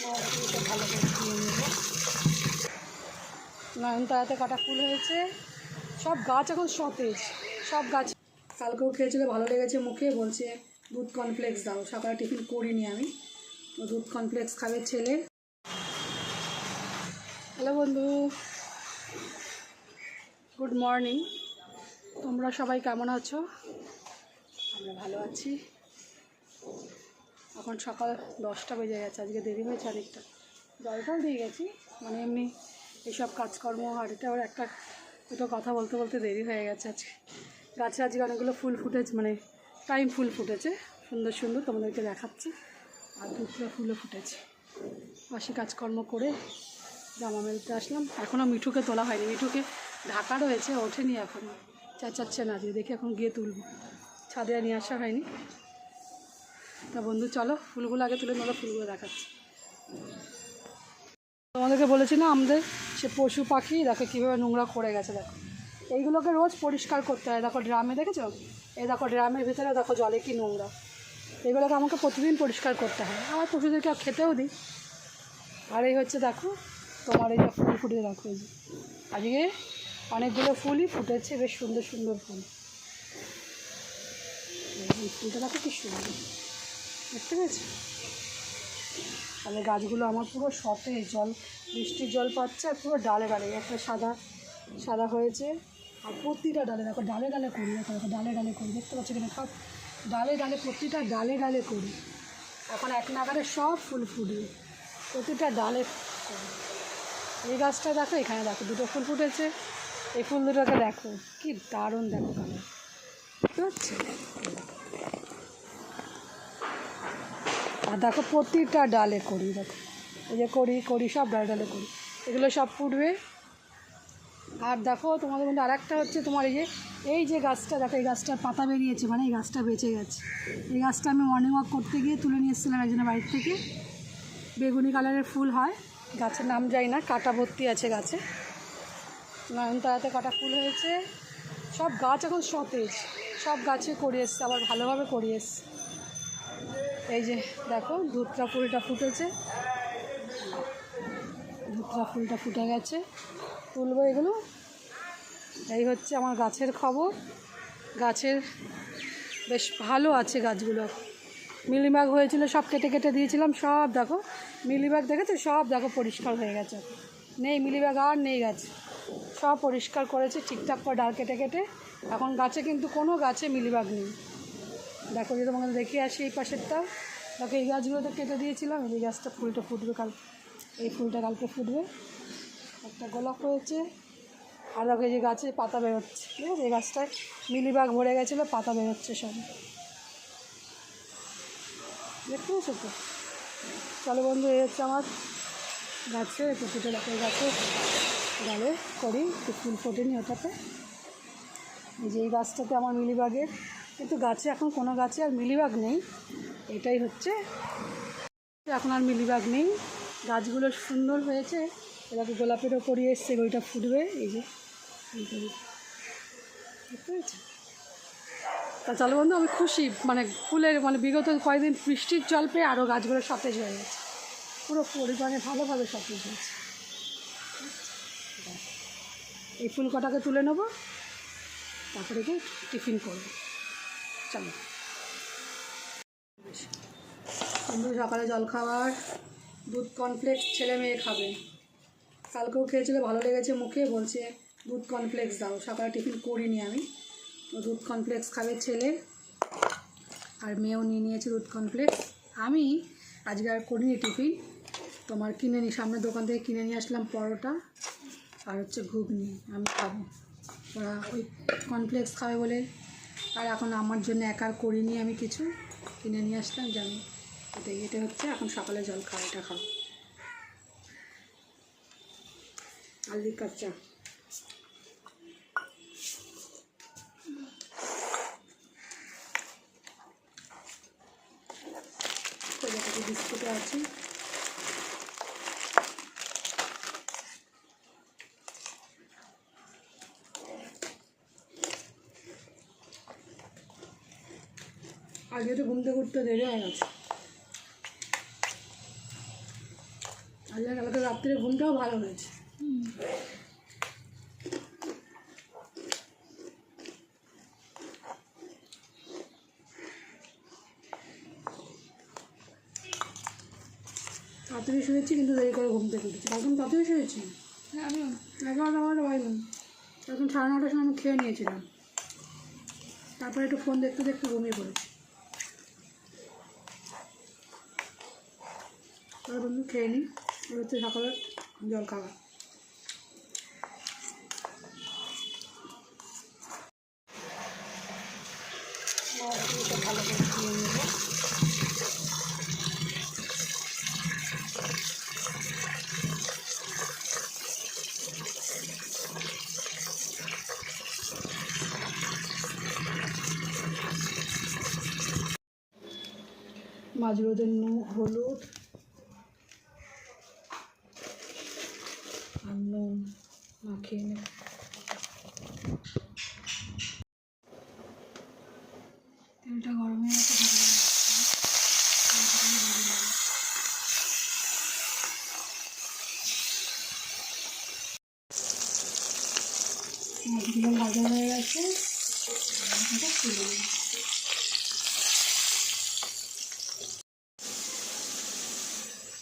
নয়নতারাতে ভালো কটা ফুল হয়েছে। সব গাছ এখন সতেজ। সব গাছ কালকেও খেয়েছিল, ভালো লেগেছে মুখে। বলছে, দুধ কর্নফ্লেক্স দাও। সকালে টিফিন করিনি আমি। দুধ কর্নফ্লেক্স খাবে ছেলে। হ্যালো বন্ধু। Good morning. তোমরা সবাই কেমন আছো? আমরা ভালো আছি। এখন সকাল দশটা বেজে গেছে, আজকে দেরি হয়েছে অনেকটা। জলটাও দিয়ে গেছি মানে এমনি এইসব কাজকর্ম আর এটা আবার একটা দুটো কথা বলতে বলতে দেরি হয়ে গেছে আজকে। গাছে আজকে অনেকগুলো ফুল ফুটেছে মানে টাইম ফুল ফুটেছে, সুন্দর সুন্দর তোমাদেরকে দেখাচ্ছে। আর দুটো ফুলও ফুটেছে। বাসি কাজকর্ম করে জামা মেলতে আসলাম। এখনও মিঠুকে তোলা হয়নি। মিঠুকে ঢাকা রয়েছে ওঠেনি এখনও চেঁচাচ্ছে না যে, দেখি এখন গিয়ে তুলবো। ছাদে নিয়ে আসা হয়নি। তা বন্ধু, চলো ফুলগুলো আগে তুলে নেব, ফুলগুলো দেখাচ্ছি। তোমাদেরকে বলেছি না আমাদের সে পশু পাখি, দেখো কীভাবে নোংরা করে গেছে, দেখো। এইগুলোকে রোজ পরিষ্কার করতে হয়। দেখো ড্রামে দেখেছ? এই দেখো ড্রামের ভিতরে দেখো জলে কি নোংরা। এগুলোকে আমাকে প্রতিদিন পরিষ্কার করতে হয়। আমার পশুদেরকে খেতেও দিই। আর এই হচ্ছে দেখো, তোমার এই যে ফুল ফুটে দেখো এই যে। আজকে অনেকগুলো ফুলই ফুটেছে, বেশ সুন্দর সুন্দর ফুল। ফুলটা দেখো কি সুন্দর। দেখতে পেয়েছ? তাহলে গাছগুলো আমার পুরো শটে জল, বৃষ্টির জল পাচ্ছে আর পুরো ডালে ডালে, একটা সাদা সাদা হয়েছে। আর প্রতিটা ডালে দেখো, ডালে ডালে করি, দেখো দেখো, ডালে ডালে করি, দেখতে পাচ্ছ কিনা? সব ডালে ডালে, প্রতিটা ডালে ডালে করি। এখন এক নাগারে সব ফুল ফুটবে প্রতিটা ডালে করি এই গাছটা দেখো, এখানে দেখো, দুটো ফুল ফুটেছে। এই ফুল দুটোকে দেখো, কি দারুণ দেখো কালার বুঝতে পারছি আর দেখো প্রতিটা ডালে করি দেখো। এই যে করি করি সব ডালে ডালে করি এগুলো সব ফুটবে। আর দেখো, তোমাদের মধ্যে আর একটা হচ্ছে তোমার এই যে এই যে গাছটা, দেখো, এই গাছটার পাতা বেরিয়েছে মানে এই গাছটা বেঁচে গেছে। এই গাছটা আমি মর্নিং ওয়াক করতে গিয়ে তুলে নিয়ে এসেছিলাম একজনের বাড়ির থেকে। বেগুনি কালারের ফুল হয়। গাছের নাম যাই না, কাটা ভর্তি আছে গাছে। নয়নতারাতে কাটা ফুল হয়েছে। সব গাছ এখন সতেজ। সব গাছে করে এসছে, আবার ভালোভাবে করে এই যে দেখো, ধুতরা ফুলটা ফুটেছে। ধুতরা ফুলটা ফুটে গেছে। তুলবো এগুলো। এই হচ্ছে আমার গাছের খবর। গাছের বেশ ভালো আছে গাছগুলো। মিলিবাগ হয়েছিল, সব কেটে কেটে দিয়েছিলাম, সব দেখো। মিলিবাগ দেখেছ? সব দেখো, পরিষ্কার হয়ে গেছে। নেই মিলিবাগ আর নেই গাছ। সব পরিষ্কার করেছে, ঠিকঠাক করে ডাল কেটে কেটে। এখন গাছে কিন্তু কোনো গাছে মিলিবাগ নেই। দেখো যে তোমাকে দেখে আসি এই পাশেরটা। দেখো, এই গাছগুলো তো কেটে দিয়েছিলাম, এই গাছটা ফুলটা ফুটবে কাল, এই ফুলটা কালকে ফুটবে। একটা গোলাপ হয়েছে, আর দেখো, এই যে গাছে পাতা বেরোচ্ছে ঠিক আছে এই গাছটায় মিলিবাগ ভরে গেছিল, পাতা বেরোচ্ছে সব। দেখতে পেয়েছ তো? চলো বন্ধু, এই হচ্ছে আমার গাছে প্রতিটা দেখো গাছে ডালে করি, একটু ফুল ফোটেনি ওটাতে। যে এই গাছটাতে আমার মিলিবাগের কিন্তু গাছে এখন কোনো গাছে আর মিলিবাগ নেই। এটাই হচ্ছে। এখন আর মিলিবাগ নেই। গাছগুলো সুন্দর হয়েছে। এটাকে গোলাপেরও করিয়ে এসছে ওইটা ফুটবে। এই যে। তা চলো বন্ধু, আমি খুশি। মানে ফুলের মানে বিগত কয়েকদিন বৃষ্টির জল পেয়ে আরও গাছগুলো সতেজ হয়ে গেছে। পুরো পরিমাণে ভালোভাবে সতেজ হয়েছে। এই ফুল কটাকে তুলে নেব। তারপরে গিয়ে টিফিন করব। চলো সকালে জল খাবার দুধ কর্নফ্লেক্স ছেলে মেয়ে খাবে। কালকেও খেয়েছিল, ভালো লেগেছে মুখে, বলছে, দুধ কর্নফ্লেক্স দাও। সকালে টিফিন করিনি আমি। দুধ কর্নফ্লেক্স খাবে ছেলে, আর মেয়েও নিয়ে নিয়েছে দুধ কর্নফ্লেক্স আমি আজকে আর করিনি টিফিন। তোমার কিনে নিই সামনের দোকান থেকে কিনে নিয়ে আসলাম পরোটা আর হচ্ছে ঘুগনি। আমি খাব। ওরা ওই কর্নফ্লেক্স খাবে বলে আর এখন আমার জন্য একার করিনি আমি কিছু। কিনে নিয়ে আসলাম, জানি। এটাই, এটা হচ্ছে এখন সকালে জল খাওয়া, এটা খাও আলদি কাঁচা বিস্কুট আছে আজকে তো ঘুমতে ঘুরতে দেরি হয়ে গেছে। আজকে কালকে রাত্রে ঘুমটাও ভালো হয়েছে। তাড়াতাড়ি শুয়েছি কিন্তু দেরি করে ঘুম থেকে উঠেছি। এখন তাড়াতাড়ি শুয়েছি? হ্যাঁ আমিও এগারোটা বারোটা বাজলাম তখন সাড়ে নটার সময় আমি খেয়ে নিয়েছিলাম। তারপরে একটু ফোন দেখতে দেখতে ঘুমিয়ে পড়েছি। তারপরে বন্ধু খেয়ে নিই। হচ্ছে সকালে জল খাবার। ভালো করে মাছগুলোতে নুন হলুদ আর নুন মাছগুলো ভাজা হয়ে গেছে।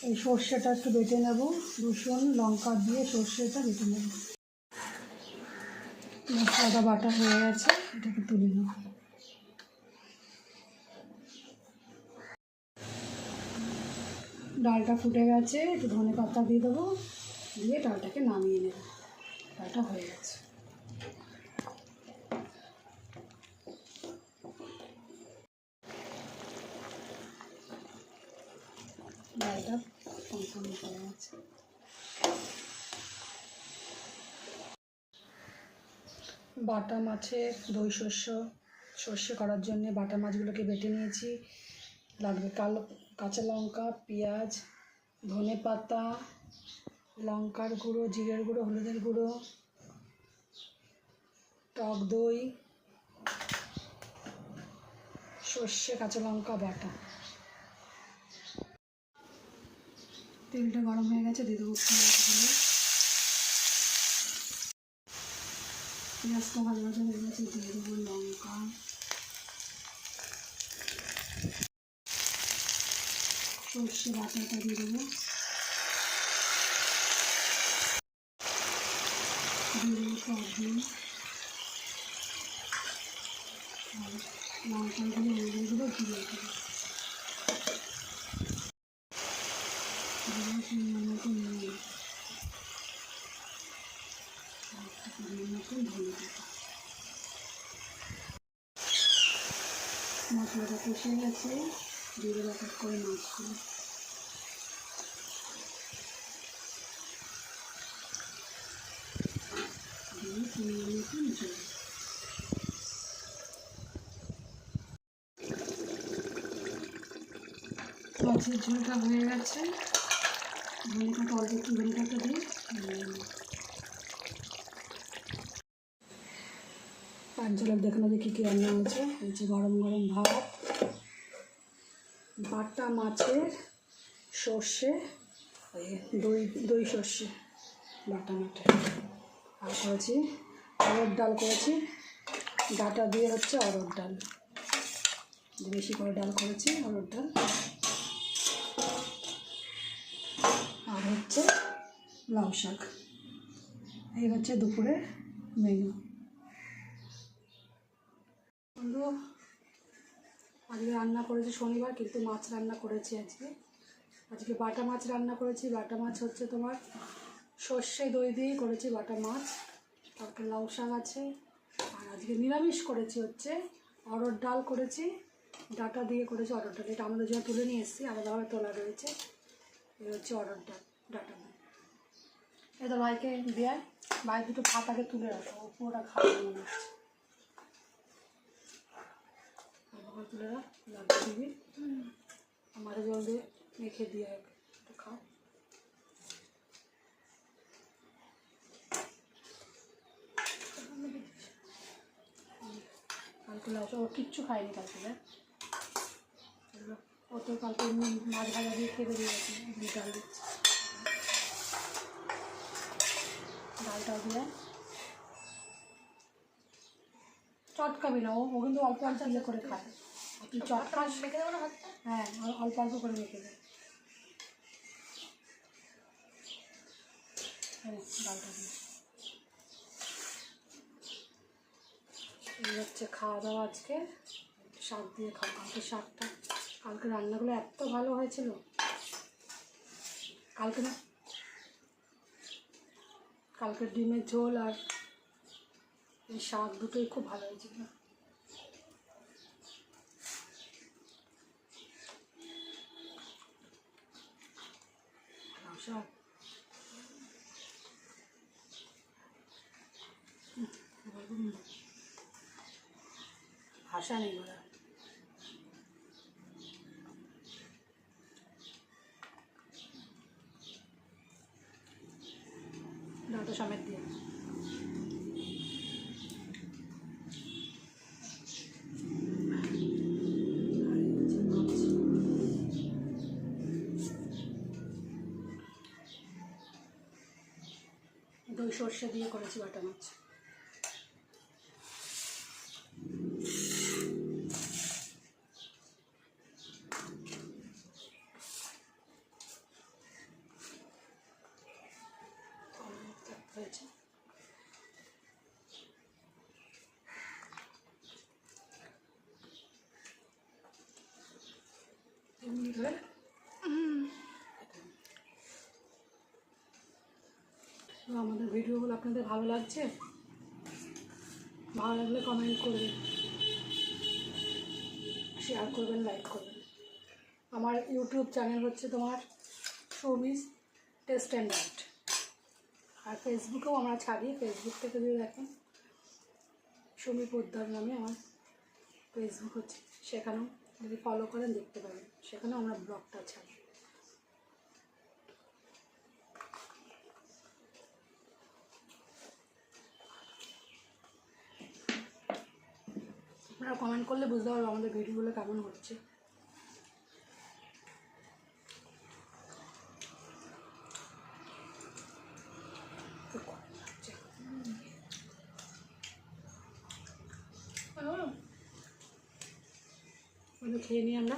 এই সর্ষেটা একটু বেটে নেব। রসুন, লঙ্কা দিয়ে সর্ষেটা বেটে নেব। মশলাটা বাটা হয়ে গেছে, এটাকে তুলে নেব ডালটা ফুটে গেছে, একটু ধনে পাতা দিয়ে দেবো, দিয়ে ডালটাকে নামিয়ে নেব। ডালটা হয়ে গেছে। ডালটা সম্পূর্ণ হয়ে বাটা মাছের দই শস্য, সর্ষে করার জন্য বাটা মাছগুলোকে বেটে নিয়েছি। লাগবে কালো, কাঁচা লঙ্কা, পেঁয়াজ, ধনে পাতা, লঙ্কার গুঁড়ো, জিরের গুঁড়ো, হলুদের গুঁড়ো, টক দই, সর্ষে, কাঁচা লঙ্কা, বাটা। তেলটা গরম হয়ে গেছে, দিয়ে দেবো পেঁয়াজটা ভালো ভাজা হয়ে গেছে দিয়ে দেবো, লঙ্কা। সর্ষে বাটাটা দিয়ে দেবো। দিয়ে সবজি আর লঙ্কাগুলো হলুদগুলো দিয়ে দেবো দিয়ে পরিমাণ মতো নুন আর একটু পরিমাণ মতো ধনে পাতা কষে গেছে এক এক করে মাছগুলো মাছের ঝোলটা হয়ে গেছে। ধনে পাতা অল্প একটু দিই। পাঁচ জলের দেখানো যে কী কী রান্না হয়েছে। হচ্ছে গরম গরম ভাত। মাছের সর্ষে দই দই সর্ষে, বাটা মাঠে। আর করেছি অরড় ডাল করেছি। ডাটা দিয়ে হচ্ছে অরড় ডাল। বেশি করে ডাল করেছি অরড় ডাল। আর হচ্ছে লাউ শাক। এই হচ্ছে দুপুরে মেনু বন্ধু আজকে রান্না করেছি শনিবার, কিন্তু মাছ রান্না করেছি আজকে। আজকে বাটা মাছ রান্না করেছি। বাটা মাছ হচ্ছে তোমার সর্ষে দই দিয়েই করেছি বাটা মাছ। তারপর লাউ শাক আছে। আর আজকে নিরামিষ করেছি হচ্ছে অরড় ডাল করেছি। ডাটা দিয়ে করেছি অরড় ডাল। এটা আমাদের জন্য তুলে নিয়ে এসেছি। আলাদাভাবে তোলা রয়েছে। এই হচ্ছে অরড় ডাল, ডাটা এটা ভাইকে দেয় ভাই দুটো ভাত আগে তুলে রাখো। পুরোটা খাওয়া মনে হচ্ছে ভালো তুলে রাখ লাগিয়ে দিবি আমার জল দিয়ে মেখে দিয়ে খাও কালকে লাউ ও কিচ্ছু খায়নি কালকে দেখ ও তো কালকে মাছ ভাজা দিয়ে খেতে দিয়ে গেছে ডাল দিচ্ছে ডালটা দিয়ে চটকাবি না, ও কিন্তু অল্প অল্প করে খায় তুই মেখে দেবো না হ্যাঁ অল্প অল্প করে রেখে দে। এই ডালটা এই হচ্ছে খাওয়া দাওয়া আজকে। শাক দিয়ে খাওয়া কালকে শাকটা। কালকে রান্নাগুলো এত ভালো হয়েছিল। কালকে না কালকে ডিমের ঝোল আর এই শাক দুটোই খুব ভালো হয়েছিল। উম, ভাষা নেই বলা সর্ষে দিয়ে করেছি বাটা মাছ। হয়েছে তো আমাদের ভিডিওগুলো আপনাদের ভালো লাগছে? ভালো লাগলে কমেন্ট করবেন শেয়ার করবেন লাইক করবেন। আমার ইউটিউব চ্যানেল হচ্ছে তোমার শোবিজ টেস্ট অ্যান্ড ডায়েট আর ফেসবুকেও আমরা ছাড়ি ফেসবুক থেকে যদি দেখেন সমী পোদ্দার নামে আমার ফেসবুক হচ্ছে। সেখানেও যদি ফলো করেন, দেখতে পাবেন। সেখানেও আমরা ব্লগটা ছাড়ি। আপনারা কমেন্ট করলে বুঝতে পারব আমাদের ভিডিওগুলো কেমন হচ্ছে। খেয়ে নিই আমরা।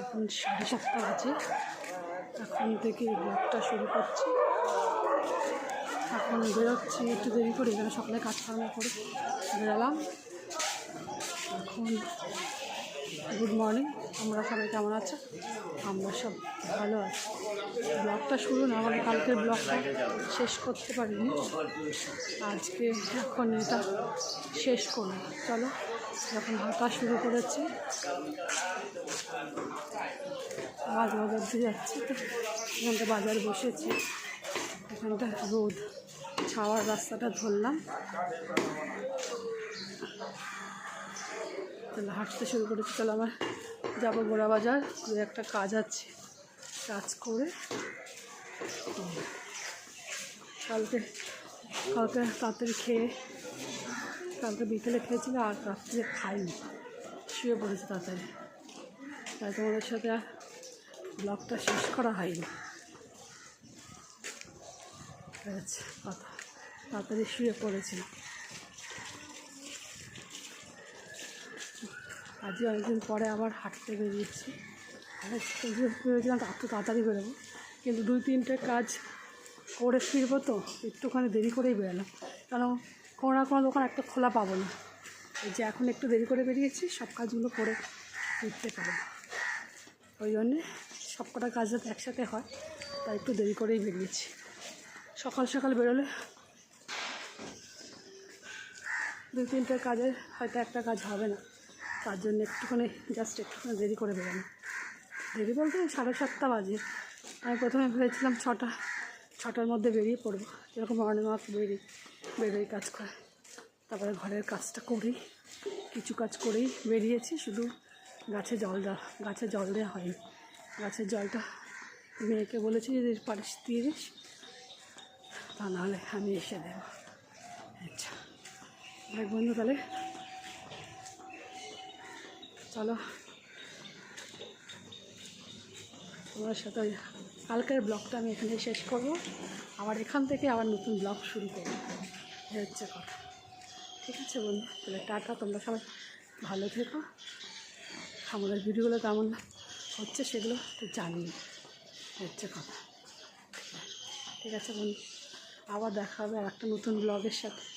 এখন সাড়ে সাতটা বাজে। এখন থেকে ব্লগটা শুরু করছি। এখন বেরোচ্ছি, একটু দেরি করে এখানে সকালে কাজকর্ম করে বেরোলাম। এখন গুড মর্নিং আমরা সবাই কেমন আছো? আমরা সব ভালো আছি। ব্লগটা শুরু না মানে কালকের ব্লগটা শেষ করতে পারিনি। আজকে এখন এটা শেষ করব চলো যখন হাঁটা শুরু করেছি। মাছ বাজার দিয়ে যাচ্ছি। তো এখানটা বাজার বসেছি। এখানটা রোদ। ছাওয়ার রাস্তাটা ধরলাম। তাহলে হাঁটতে শুরু করেছি। তাহলে আমার যাব গোড়া বাজার একটা কাজ আছে। কাজ করে কালকে কালকে তাড়াতাড়ি খেয়ে কালকে বিকেলে খেয়েছিল আর রাত্রে খাইনি। শুয়ে পড়েছি তাড়াতাড়ি। তাই তোমাদের সাথে ব্লগটা শেষ করা হয়নি। আচ্ছা কথা। তাড়াতাড়ি শুয়ে পড়েছি আজকে অনেকদিন পরে আবার হাঁটতে বেরিয়েছি। ভেবেছিলাম এত তাড়াতাড়ি বেরোবো। কিন্তু দুই তিনটে কাজ করে ফিরবো তো, একটুখানি দেরি করেই বেরোলাম। কারণ কোনো কোনো দোকান, একটা খোলা পাবো না। এই যে এখন একটু দেরি করে বেরিয়েছি, সব কাজগুলো করে ফিরতে পারব। ওই জন্যে সব কটা কাজ যাতে একসাথে হয়, তাই একটু দেরি করেই বেরিয়েছি। সকাল সকাল বেরোলে দুই তিনটে কাজের হয়তো একটা কাজ হবে না, তার জন্য একটুখানি জাস্ট একটুখানি দেরি করে বেরোনো দেরি বলতে সাড়ে সাতটা বাজে। আমি প্রথমে ভেবেছিলাম ছটা ছটার মধ্যে বেরিয়ে পড়ব। এরকম মর্নিং ওয়াক বেরিয়ে, বেরোই কাজ করে। তারপরে ঘরের কাজটা করি, কিছু কাজ করেই বেরিয়েছি, শুধু গাছে জল দেওয়া, গাছে জল দেওয়া হয়নি। গাছের জলটা মেয়েকে বলেছি যে পারিস, দিয়ে দিস। তা নাহলে আমি এসে দেবো। আচ্ছা। অনেক বন্ধু তাহলে। চলো। তোমার সাথে কালকের ব্লগটা আমি এখানে শেষ করব। আবার এখান থেকে আবার নতুন ব্লগ শুরু করব। এই হচ্ছে কথা। ঠিক আছে বন্ধু, তাহলে টাটা, তোমরা সবাই ভালো থেকো। আমাদের ভিডিওগুলো কেমন হচ্ছে সেগুলো জানিয়ে এই হচ্ছে কথা। ঠিক আছে বন্ধু, আবার দেখা হবে আর একটা নতুন ব্লগের সাথে।